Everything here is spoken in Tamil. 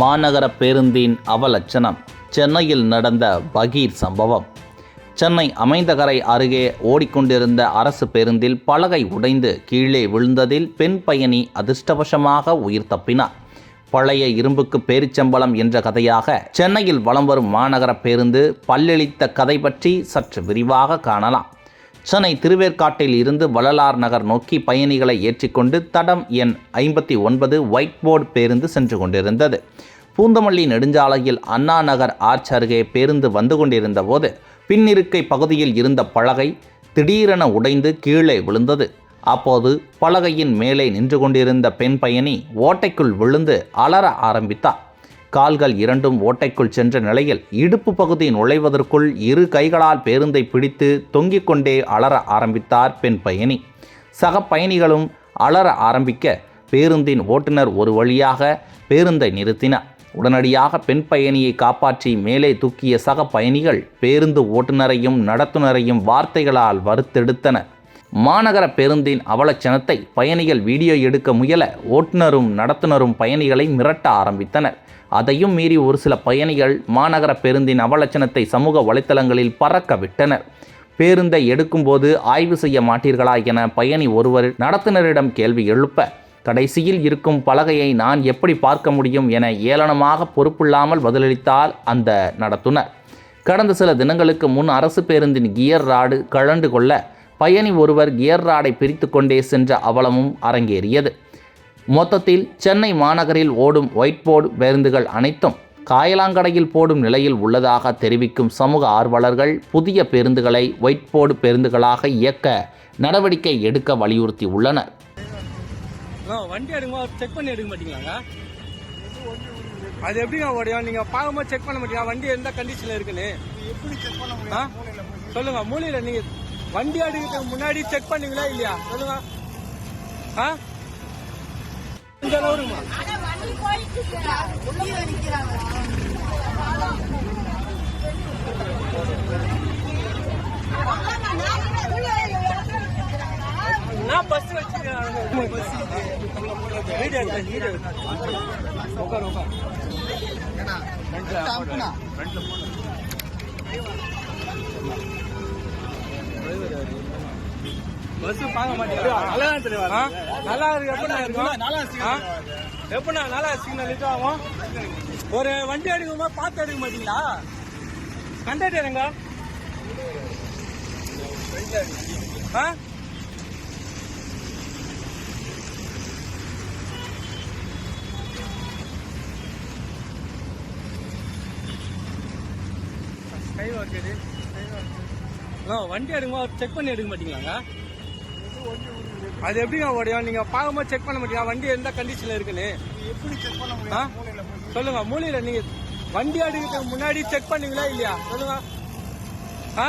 மாநகர பேருந்தின் அவலட்சணம். சென்னையில் நடந்த பகீர் சம்பவம். சென்னை அமைந்தகரை அருகே ஓடிக்கொண்டிருந்த அரசு பேருந்தில் பலகை உடைந்து கீழே விழுந்ததில் பெண் பயணி அதிர்ஷ்டவசமாக உயிர் தப்பினார். பழைய இரும்புக்கு பேரிச்சம்பளம் என்ற கதையாக சென்னையில் வலம் வரும் மாநகர பேருந்து பல்லெளித்த கதை பற்றி சற்று விரிவாக காணலாம். சென்னை திருவேற்காட்டில் இருந்து வள்ளலார் நகர் நோக்கி பயணிகளை ஏற்றிக்கொண்டு தடம் எண் ஐம்பத்தி ஒன்பது ஒயிட் போர்டு பேருந்து சென்று கொண்டிருந்தது. பூந்தமல்லி நெடுஞ்சாலையில் அண்ணா நகர் ஆர்ச் அருகே பேருந்து வந்து கொண்டிருந்த போது பின்னிருக்கை பகுதியில் இருந்த பலகை திடீரென உடைந்து கீழே விழுந்தது. அப்போது பலகையின் மேலே நின்று கொண்டிருந்த பெண் பயணி ஓட்டைக்குள் விழுந்து அலற ஆரம்பித்தார். கால்கள் இரண்டும் ஓட்டைக்குள் சென்ற நிலையில் இடுப்பு பகுதி நுழைவதற்குள் இரு கைகளால் பேருந்தை பிடித்து தொங்கிக் கொண்டே அலற ஆரம்பித்தார் பெண் பயணி. சக பயணிகளும் அலற ஆரம்பிக்க பேருந்தின் ஓட்டுநர் ஒரு வழியாக பேருந்தை நிறுத்தினார். உடனடியாக பெண் பயணியை காப்பாற்றி மேலே தூக்கிய சக பயணிகள் பேருந்து ஓட்டுநரையும் நடத்துனரையும் வார்த்தைகளால் வறுத்தெடுத்தனர். மாநகர பேருந்தின் அவலட்சணத்தை பயணிகள் வீடியோ எடுக்க முயல ஓட்டுநரும் நடத்துனரும் பயணிகளை மிரட்ட ஆரம்பித்தனர். அதையும் மீறி ஒரு சில பயணிகள் மாநகர பேருந்தின் அவலட்சணத்தை சமூக வலைத்தளங்களில் பறக்க விட்டனர். பேருந்தை எடுக்கும்போது ஆய்வு செய்ய மாட்டீர்களா என பயணி ஒருவர் நடத்துனரிடம் கேள்வி எழுப்ப கடைசியில் இருக்கும் பலகையை நான் எப்படி பார்க்க முடியும் என ஏளனமாக பொறுப்பில்லாமல் பதிலளித்தார் அந்த நடத்துனர். கடந்த சில தினங்களுக்கு முன் அரசு பேருந்தின் கியர் ராடு கழண்டு கொள்ள பயணி ஒருவர் கியர் ராடை பிரித்து கொண்டே சென்ற அவலமும் அரங்கேறியது. மொத்தத்தில் சென்னை மாநகரில் ஓடும் ஒயிட் போர்டு பேருந்துகள் அனைத்தும் காயலாங்கடையில் போடும் நிலையில் உள்ளதாக தெரிவிக்கும் சமூக ஆர்வலர்கள் புதிய பேருந்துகளை ஒயிட் போர்டு பேருந்துகளாக இயக்க நடவடிக்கை எடுக்க வலியுறுத்தி உள்ளனர் வண்டி எடுக்கும்போது செக் பண்ணி எடுக்க மாட்டீங்களாங்க? அது எப்படிங்க ஓடியும்? நீங்க பார்க்கும்போது செக் பண்ண மாட்டீங்க வண்டி எந்த கண்டிஷன்ல இருக்குன்னு? எப்படி செக் பண்ண சொல்லுங்க மூலையில நீங்க வண்டி எடுக்கிறதுக்கு முன்னாடி செக் பண்ணீங்களா இல்லையா? சொல்லுங்க. ஆ? இந்த இருக்குமா நான் பஸ் வச்சிருக்கேன் வீடியோ எடுத்தேன் வீடியோ எடுத்தேன் உட்கார் உட்கார். அனுப்புனா பஸ் பார்க்க மாட்டீங்களா நல்லா தெரியும் நல்லா இருக்கு. எப்படிண்ணா இருக்கும்? ஆ? எப்படிண்ணா நல்லா சிக்னல் லிட் ஆகும்? ஒரு வண்டி எடுக்கும்போது பார்த்து எடுக்க மாட்டீங்களா? கண்டக்டர் எங்க ஆ? கை ஓகேது ஹலோ வண்டி எடுக்கும்போது செக் பண்ணி எடுக்க மாட்டீங்களாங்க? அது எப்படிங்க ஓடியும் நீங்க பார்க்கும்போது செக் பண்ண மாட்டீங்க வண்டி எந்த கண்டிஷன்ல இருக்குன்னு? எப்படி செக் பண்ண? முடியும்? சொல்லுங்க. மூலையில நீங்க வண்டி எடுக்கிறதுக்கு முன்னாடி செக் பண்ணீங்களா இல்லையா? சொல்லுங்க. ஆ?